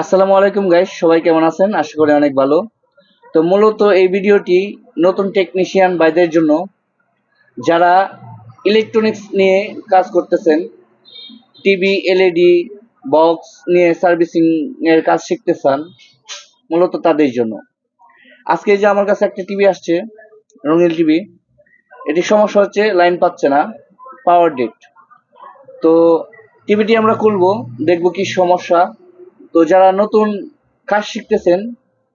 আসসালামু আলাইকুম গাইস সবাই কেমন আছেন? আশা করি অনেক ভালো। তো মূলত এই ভিডিওটি নতুন টেকনিশিয়ান ভাইদের জন্য যারা ইলেকট্রনিক্স নিয়ে কাজ করতেছেন টিভি এলইডি বক্স নিয়ে সার্ভিসিং এর কাজ শিখতে চান মূলত তাদের জন্য। আজকে যে আমার কাছে একটা টিভি আসছে, রঙিন টিভি এটি সমস্যা হচ্ছে লাইন পাচ্ছে না পাওয়ার ডেট তো টিভিটি আমরা খুলবো, দেখব কি সমস্যা। তো যারা নতুন কাজ শিখতেছেন,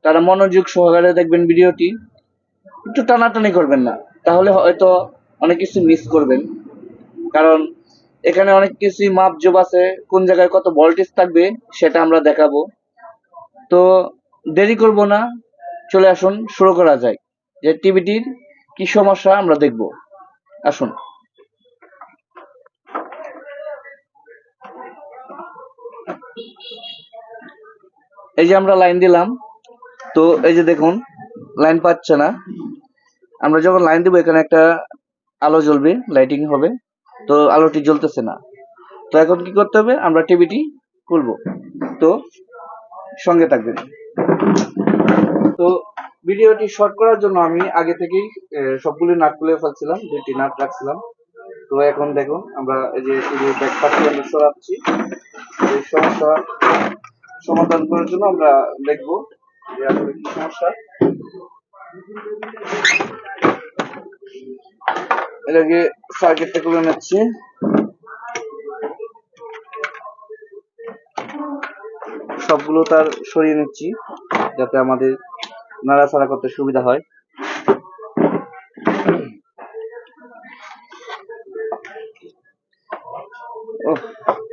তারা মনোযোগ সহকারে দেখবেন ভিডিওটি। একটু টানাটানি করবেন না, তাহলে হয়তো অনেক কিছু মিস করবেন। কারণ এখানে অনেক কিছুই মাপ জোব আছে, কোন জায়গায় কত ভোল্টেজ থাকবে সেটা আমরা দেখাবো। তো দেরি করব না, চলে আসুন, শুরু করা যায় যে টিভিটির কি সমস্যা আমরা দেখব। আসুন। এই যে আমরা লাইন দিলাম, তো এই যে দেখুন লাইন পাচ্ছে না। আমরা যখন লাইন দিব, এখানে একটা আলো জ্বলবে লাইটিং হবে, তো আলোটি জ্বলতেছে না। তো এখন কি করতে হবে? আমরা টিভিটি খুলবো। তো সঙ্গে থাকবেন। তো ভিডিওটি শর্ট করার জন্য আমি আগে থেকেই সবগুলি নাট খুলে ফেলছিলাম, দুইটি নাট রাখছিলাম। তো এখন দেখুন, আমরা এই যে টিভির ব্যাক আমরা সরাচ্ছি। এই সমস্যা সমাধান করার জন্য আমরা দেখব যে আসলে কি সমস্যা। এটাকে সার্কিটটা করে নিচ্ছি। সবগুলো তার সরিয়ে নিচ্ছি, যাতে আমাদের নাড়াচাড়া করতে সুবিধা হয়।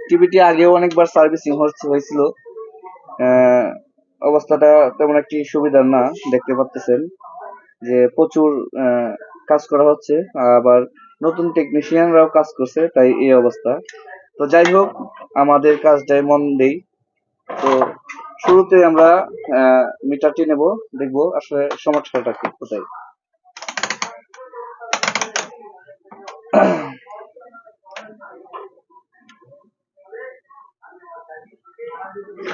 টিভিটি আগেও অনেকবার সার্ভিসিং হয়েছিল। অবস্থাটা তেমন একটি সুবিধার না, দেখতে পাচ্ছেন যে প্রচুর কাজ করা হচ্ছে, আবার নতুন টেকনিশিয়ানরাও কাজ করছে, তাই এই অবস্থা। তো যাই হোক, আমাদের কাজটাই মন দেই। তো শুরুতে আমরা মিটারটি নেব, দেখব আসলে সমস্যাটা কি, কোথায়।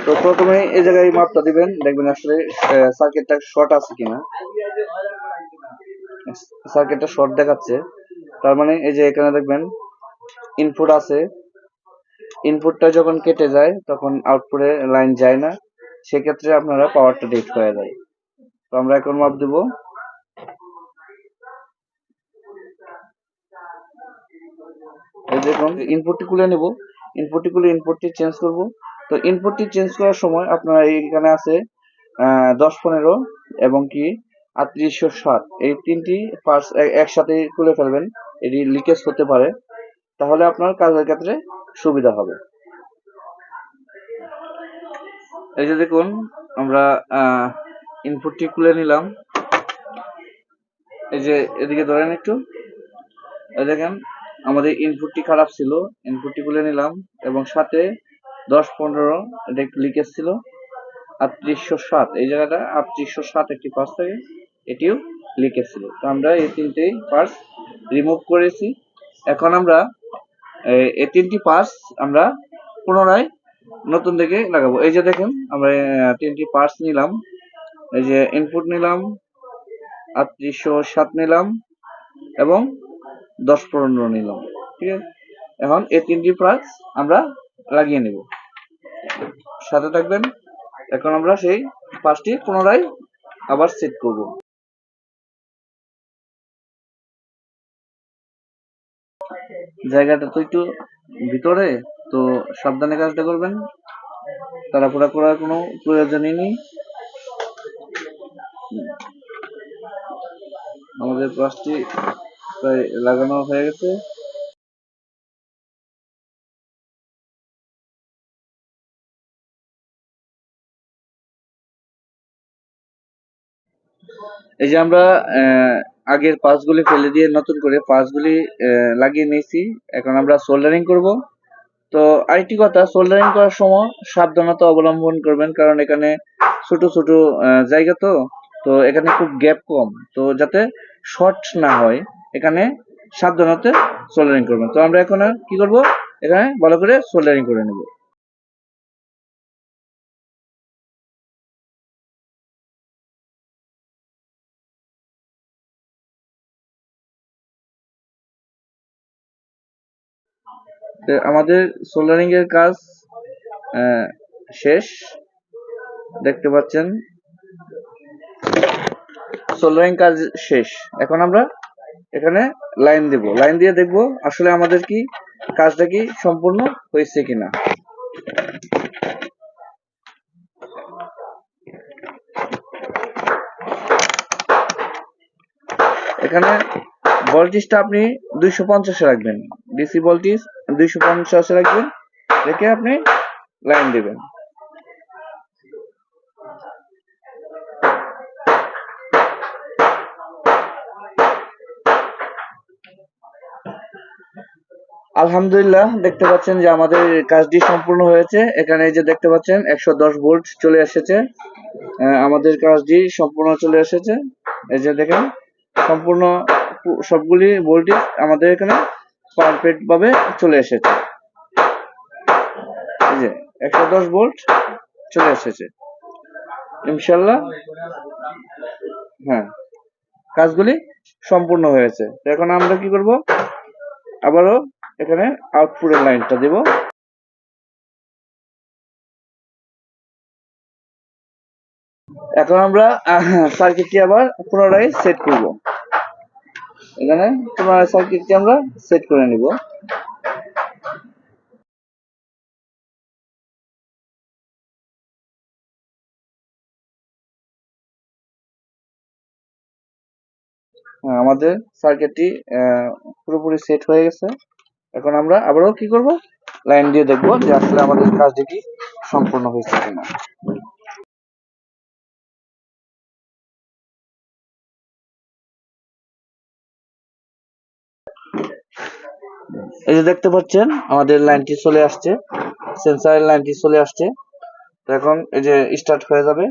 তো প্রথমে এই জায়গায় মাপটা দিবেন, দেখবেন আসলে সার্কিটটা শর্ট আছে কিনা। সার্কিটটা শর্ট দেখাচ্ছে। তার মানে এই যে এখানে দেখবেন ইনপুট আছে। ইনপুটটা যখন কেটে যায়, তখন আউটপুটে লাইন যায় না। সেক্ষেত্রে আপনারা পাওয়ারটা ডিট হয়ে যায়। তো আমরা এখন মাপ দেব। দেখুন ইনপুটটি খুলে নেব। ইনপুটটি খুলে ইনপুটটি চেঞ্জ করব। তো ইনপুটটি চেঞ্জ করার সময় আপনারা এখানে আছে দশ পনেরো এবং কি আটত্রিশশো সাত এই তিনটি পার্টস একসাথে খুলে ফেলবেন, এটি লিকেজ হতে পারে। তাহলে আপনার কাজের ক্ষেত্রে সুবিধা হবে। এই যে দেখুন, আমরা ইনপুটটি খুলে নিলাম। এই যে এদিকে ধরেন একটু। দেখেন, আমাদের ইনপুটটি খারাপ ছিল ইনপুটটি খুলে নিলাম এবং সাথে দশ পনেরো, এটা একটু লিকেজ ছিল। আটত্রিশশো সাত, এই জায়গাটা আটত্রিশশো সাত একটি পার্স থাকে এটিও লিকেজ ছিল। তো আমরা এই তিনটেই পার্স রিমুভ করেছি। এখন আমরা, এই- তিনটি পার্স আমরা পুনরায় নতুন থেকে লাগাবো। এই যে দেখেন, আমরা তিনটি পার্স নিলাম। এই যে ইনপুট নিলাম, আটত্রিশশো সাত নিলাম এবং দশ পনেরো নিলাম। ঠিক আছে? এখন এই তিনটি পার্স আমরা লাগিয়ে নেব। সাথে থাকবেন। এখন আমরা সেই পাঁচটি পুনরায় আবার সেট করব। জায়গাটা তো একটু ভিতরে, তো সাবধানে কাজটা করবেন। তাড়াহুড়া করার কোনো প্রয়োজনই নেই। আমাদের পাঁচটি প্রায় লাগানো হয়ে গেছে। এই যে আমরা আগের পাসগুলি ফেলে দিয়ে নতুন করে পাসগুলি লাগিয়ে নিয়েছি। এখন আমরা সোল্ডারিং করব। তো আরেকটি কথা সোল্ডারিং করার সময় সাবধানতা অবলম্বন করবেন, কারণ এখানে ছোট ছোট জায়গা তো তো এখানে খুব গ্যাপ কম। তো যাতে শর্ট না হয়, এখানে সাবধানতা সোল্ডারিং করবেন। তো আমরা এখন কি করব? এখানে ভালো করে সোল্ডারিং করে নেব। আমাদের সোল্ডারিং এর কাজ শেষ। দেখতে পাচ্ছেন। সোল্ডারিং কাজ শেষ। এখন আমরা এখানে লাইন দেব। লাইন দিয়ে দেখব আসলে আমাদের কি কাজটা কি সম্পূর্ণ হয়েছে কিনা। এখানে ভোল্টেজটা আপনি দুইশো পঞ্চাশে রাখবেন। ডিসি ভোল্টেজ দুইশো পঞ্চাশে রাখবেন, রেখে আপনি লাইন দিবেন। আলহামদুলিল্লাহ, দেখতে পাচ্ছেন যে আমাদের কাজটি সম্পূর্ণ হয়েছে। এখানে এই যে দেখতে পাচ্ছেন, একশো দশ ভোল্ট চলে এসেছে। আমাদের কাজটি সম্পূর্ণ চলে এসেছে। এই যে দেখেন, সম্পূর্ণ সবগুলি ভোল্টেজ আমাদের এখানে পারফেক্ট ভাবে চলে এসেছে। এই যে একশো দশ ভোল্ট চলে এসেছে। ইনশাল্লাহ হ্যাঁ কাজগুলি সম্পূর্ণ হয়েছে। এখন আমরা কি করব? আবারও এখানে আউটপুটের লাইনটা দেব। এখন আমরা সার্কিটটি আবার পুনরায় সেট করব। এখানে তোমার সার্কিটটি আমরা সেট করে নিব। হ্যাঁ, আমাদের সার্কিটটি পুরোপুরি সেট হয়ে গেছে। এখন আমরা আবারও কি করব? লাইন দিয়ে দেখব যে আসলে আমাদের কাজটি কি সম্পূর্ণ হয়েছে কিনা। এই যে দেখতে পাচ্ছেন, আমাদের লাইনটি চলে আসছে সেন্সারের লাইনটি চলে আসছে। এখন এই যে স্টার্ট হয়ে যাবে।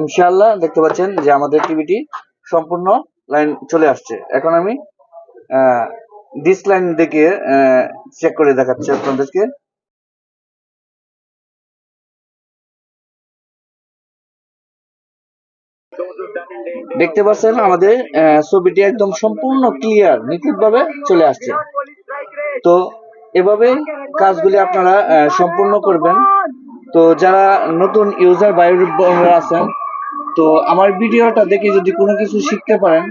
ইনশাআল্লাহ দেখতে পাচ্ছেন যে আমাদের টিভিটি সম্পূর্ণ লাইন চলে আসছে। এখন আমি ডিস লাইন দেখে চেক করে দেখাচ্ছি আপনাদেরকে। দেখতে পাচ্ছেন আমাদের ছবিটি একদম সম্পূর্ণ ক্লিয়ার নিখুঁতভাবে চলে আসছে। তো এভাবে কাজগুলি আপনারা সম্পূর্ণ করবেন। তো যারা নতুন ইউজার বায়োরা আছেন, তো আমার ভিডিওটা দেখে যদি কোনো কিছু শিখতে পারেন,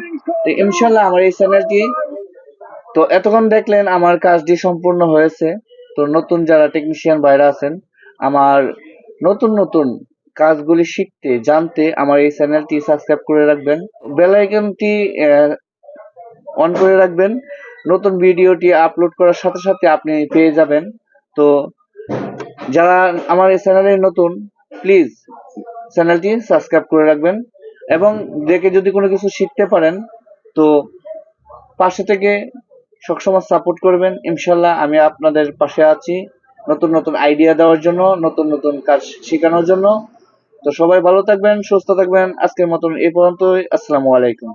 তো ইনশাল্লাহ আমার এই চ্যানেলটি তো এতক্ষণ দেখলেন আমার কাজটি সম্পূর্ণ হয়েছে। তো নতুন যারা টেকনিশিয়ান বাইরে আছেন, আমার নতুন নতুন কাজগুলি শিখতে, জানতে আমার এই চ্যানেলটি সাবস্ক্রাইব করে রাখবেন। বেল আইকনটি অন করে রাখবেন। নতুন ভিডিওটি আপলোড করার সাথে সাথে আপনি পেয়ে যাবেন। তো যারা আমার এই চ্যানেলে নতুন, প্লিজ চ্যানেলটি সাবস্ক্রাইব করে রাখবেন। এবং দেখে যদি কোনো কিছু শিখতে পারেন, তো পাশে থেকে সবসময় সাপোর্ট করবেন। ইনশাল্লাহ আমি আপনাদের পাশে আছি নতুন নতুন আইডিয়া দেওয়ার জন্য, নতুন নতুন কাজ শেখানোর জন্য। তো সবাই ভালো থাকবেন সুস্থ থাকবেন। আজকের মতন এই পর্যন্তই। আসসালামু আলাইকুম।